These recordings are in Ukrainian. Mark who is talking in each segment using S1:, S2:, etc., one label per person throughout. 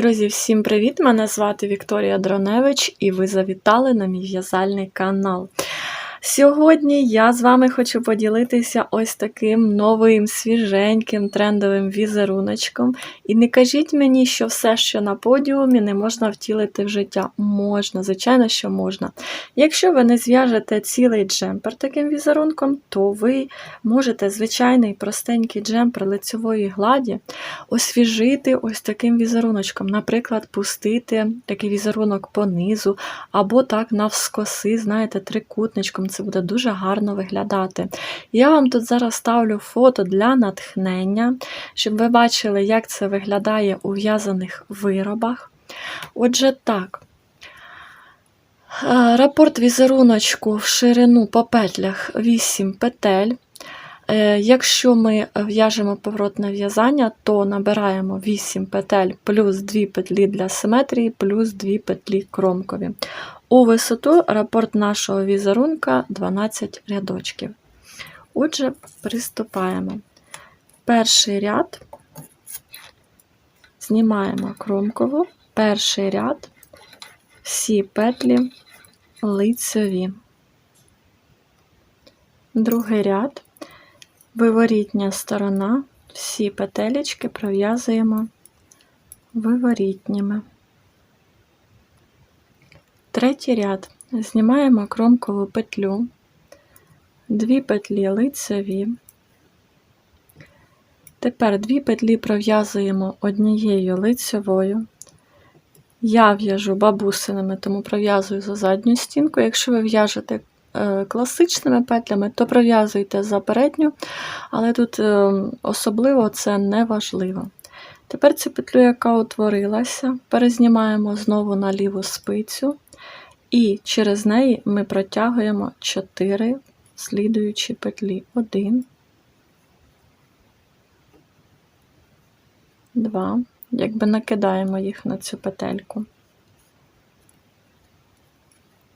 S1: Друзі, всім привіт! Мене звати Вікторія Дроневич, і ви завітали на мій в'язальний канал. Сьогодні я з вами хочу поділитися ось таким новим, свіженьким трендовим візеруночком. І не кажіть мені, що все, що на подіумі, не можна втілити в життя. Можна, звичайно, що можна. Якщо ви не зв'яжете цілий джемпер таким візерунком, то ви можете звичайний простенький джемпер лицевої гладі освіжити ось таким візеруночком. Наприклад, пустити такий візерунок по низу, або так навскоси, знаєте, трикутничком це буде дуже гарно виглядати. Я вам тут зараз ставлю фото для натхнення, щоб ви бачили, як це виглядає у в'язаних виробах. Отже, так. Е, рапорт візеруночку в ширину по петлях 8 петель. Е, якщо ми в'яжемо поворотне в'язання, то набираємо 8 петель плюс 2 петлі для симетрії, плюс 2 петлі кромкові. У висоту рапорт нашого візерунка 12 рядочків. Отже, приступаємо. Перший ряд знімаємо кромкову, перший ряд, всі петлі лицеві. Другий ряд, виворітня сторона, всі петелечки пров'язуємо виворітніми. Третій ряд знімаємо кромкову петлю, дві петлі лицеві. Тепер дві петлі пров'язуємо однією лицевою. Я в'яжу бабусинами, тому пров'язую за задню стінку. Якщо ви в'яжете е, класичними петлями, то пров'язуйте за передню, але тут е, особливо це не важливо. Тепер цю петлю, яка утворилася, перезнімаємо знову на ліву спицю. І через неї ми протягуємо 4 слідуючі петлі. 1, 2, якби накидаємо їх на цю петельку.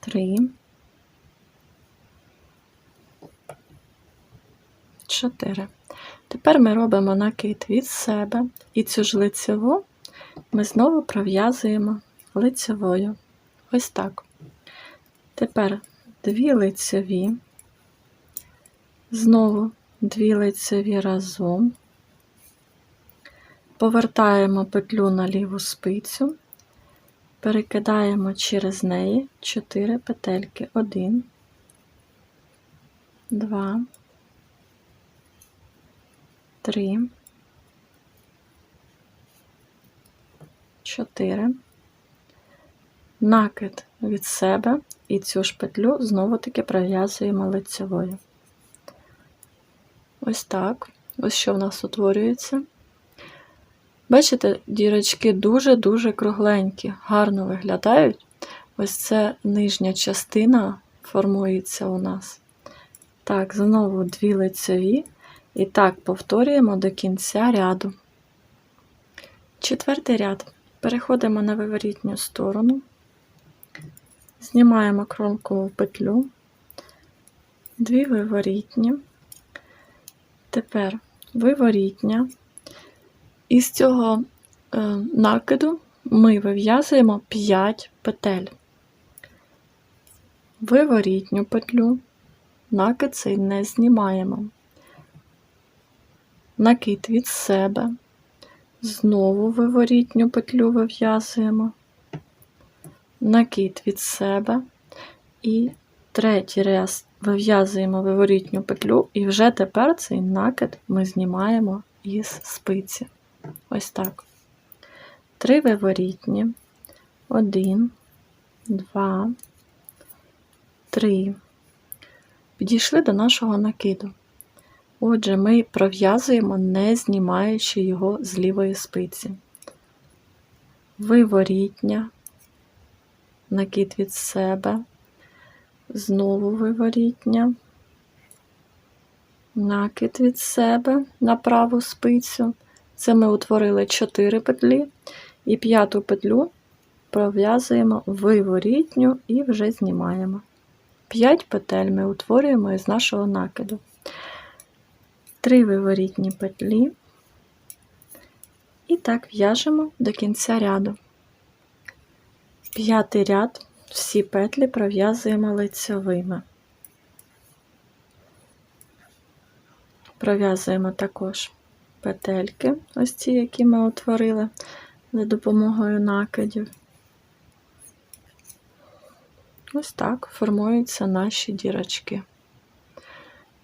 S1: 3, 4. Тепер ми робимо накид від себе і цю ж лицеву ми знову пров'язуємо лицевою. Ось так. Тепер дві лицеві, знову дві лицеві разом, повертаємо петлю на ліву спицю, перекидаємо через неї 4 петельки. 1, 2, 3, 4, накид від себе і цю ж петлю знову-таки пров'язуємо лицевою. Ось так. Ось що в нас утворюється. Бачите, дірочки дуже-дуже кругленькі, гарно виглядають. Ось це нижня частина формується у нас. Так, знову дві лицеві. І так повторюємо до кінця ряду. Четвертий ряд. Переходимо на виворітню сторону. Знімаємо кромкову петлю, дві виворітні, тепер виворітня. Із цього е, накиду ми вив'язуємо 5 петель, виворітню петлю, накид цей не знімаємо, накид від себе, знову виворітню петлю вив'язуємо накид від себе і третій раз вив'язуємо виворітню петлю, і вже тепер цей накид ми знімаємо із спиці. Ось так. Три виворітні, один, два, три. Підійшли до нашого накиду. Отже, ми пров'язуємо, не знімаючи його з лівої спиці. Виворітня, накид від себе, знову виворітня, накид від себе на праву спицю. Це ми утворили 4 петлі, і п'яту петлю пров'язуємо виворітню і вже знімаємо. 5 петель ми утворюємо із нашого накиду. 3 виворітні петлі І так в'яжемо до кінця ряду. П'ятий ряд всі петлі пров'язуємо лицьовими. Пров'язуємо також петельки, ось ці, які ми утворили за допомогою накидів. Ось так формуються наші дірочки.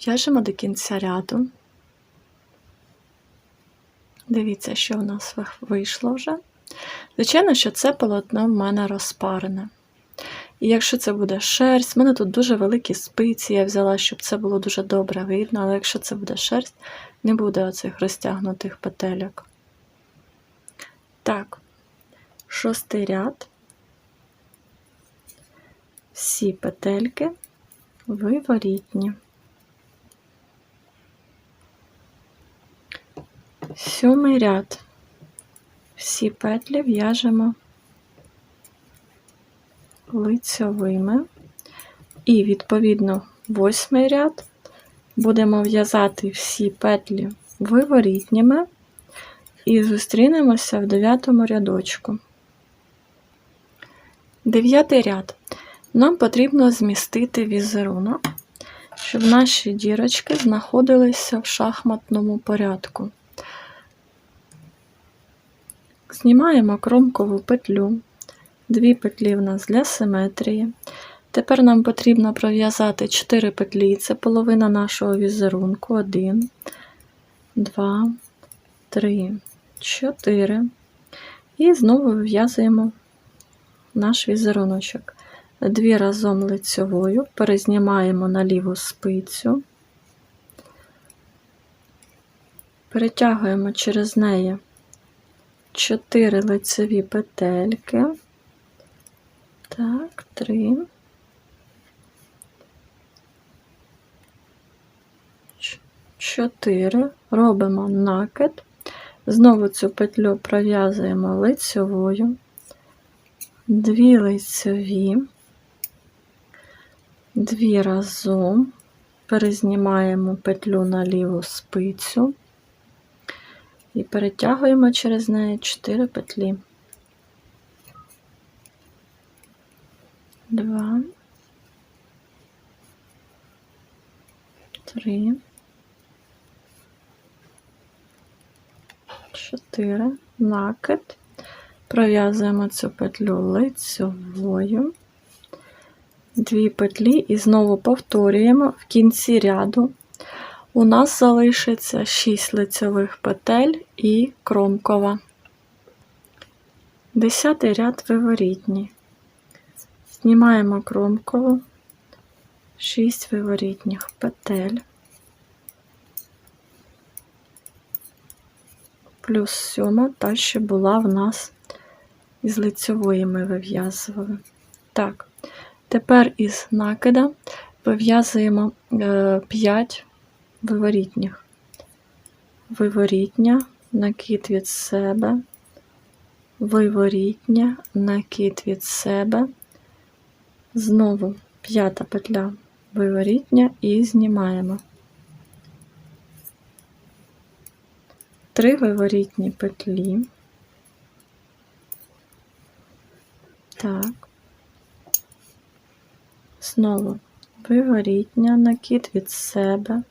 S1: В'яжемо до кінця ряду. Дивіться, що в нас вийшло вже. Звичайно, що це полотно в мене розпарене. І якщо це буде шерсть, в мене тут дуже великі спиці, я взяла, щоб це було дуже добре видно, але якщо це буде шерсть, не буде оцих розтягнутих петельок. Так, шостий ряд. Всі петельки виворітні. Сьомий ряд. Всі петлі в'яжемо лицьовими. І, відповідно, восьмий ряд будемо в'язати всі петлі виворітніми і зустрінемося в дев'ятому рядочку. Дев'ятий ряд. Нам потрібно змістити візерунок, щоб наші дірочки знаходилися в шахматному порядку. Знімаємо кромкову петлю, дві петлі в нас для симетрії. Тепер нам потрібно пров'язати 4 петлі, це половина нашого візерунку. 1, 2, 3, 4. І знову вив'язуємо наш візеруночок. Дві разом лицьовою, перезнімаємо на ліву спицю, перетягуємо через неї 4 лицеві петельки. Так, 3. 4. Робимо накид. Знову цю петлю пров'язуємо лицьовою, дві лицьові, дві разом, перезнімаємо петлю на ліву спицю і перетягуємо через неї 4 петлі. Два, три, чотири, накид, пров'язуємо цю петлю лицьовою, дві петлі. І знову повторюємо в кінці ряду у нас залишиться 6 лицьових петель і кромкова. Десятий ряд виворітній. Знімаємо кромкову, 6 виворітніх петель, плюс сьома, та що була в нас із лицьової ми вив'язували. Так, тепер із накида вив'язуємо 5 виворітніх. Виворітня, накид від себе, виворітня, накид від себе, знову п'ята петля виворітня і знімаємо. Три виворітні петлі. Так. Знову виворітня, накид від себе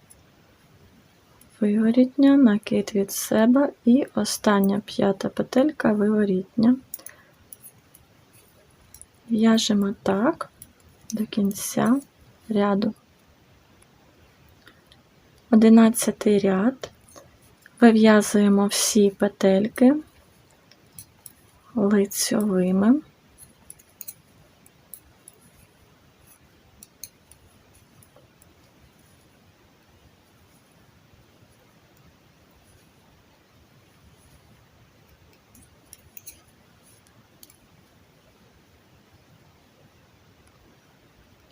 S1: виворітня, накид від себе і остання п'ята петелька виворітня. В'яжемо так до кінця ряду. Одинадцятий ряд вив'язуємо всі петельки лицьовими.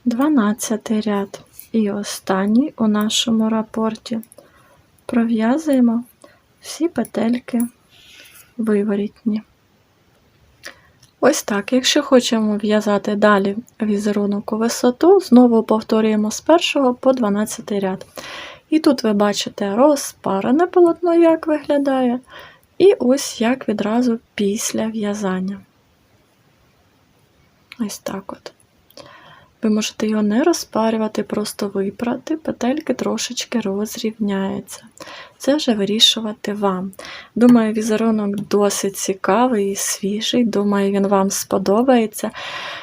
S1: 12 ряд і останній у нашому рапорті пров'язуємо всі петельки виворітні. Ось так, якщо хочемо в'язати далі візерунок у висоту, знову повторюємо з 1 по 12 ряд. І тут ви бачите розпарене полотно, як виглядає, І ось як відразу після в'язання. Ось так от. Ви можете його не розпарювати, просто випрати, петельки трошечки розрівняються. Це вже вирішувати вам. Думаю, візерунок досить цікавий і свіжий. Думаю, він вам сподобається.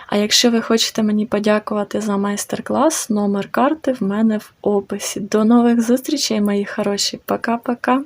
S1: А якщо ви хочете мені подякувати за майстер-клас, номер карти в мене в описі. До нових зустрічей, мої хороші. Пока-пока!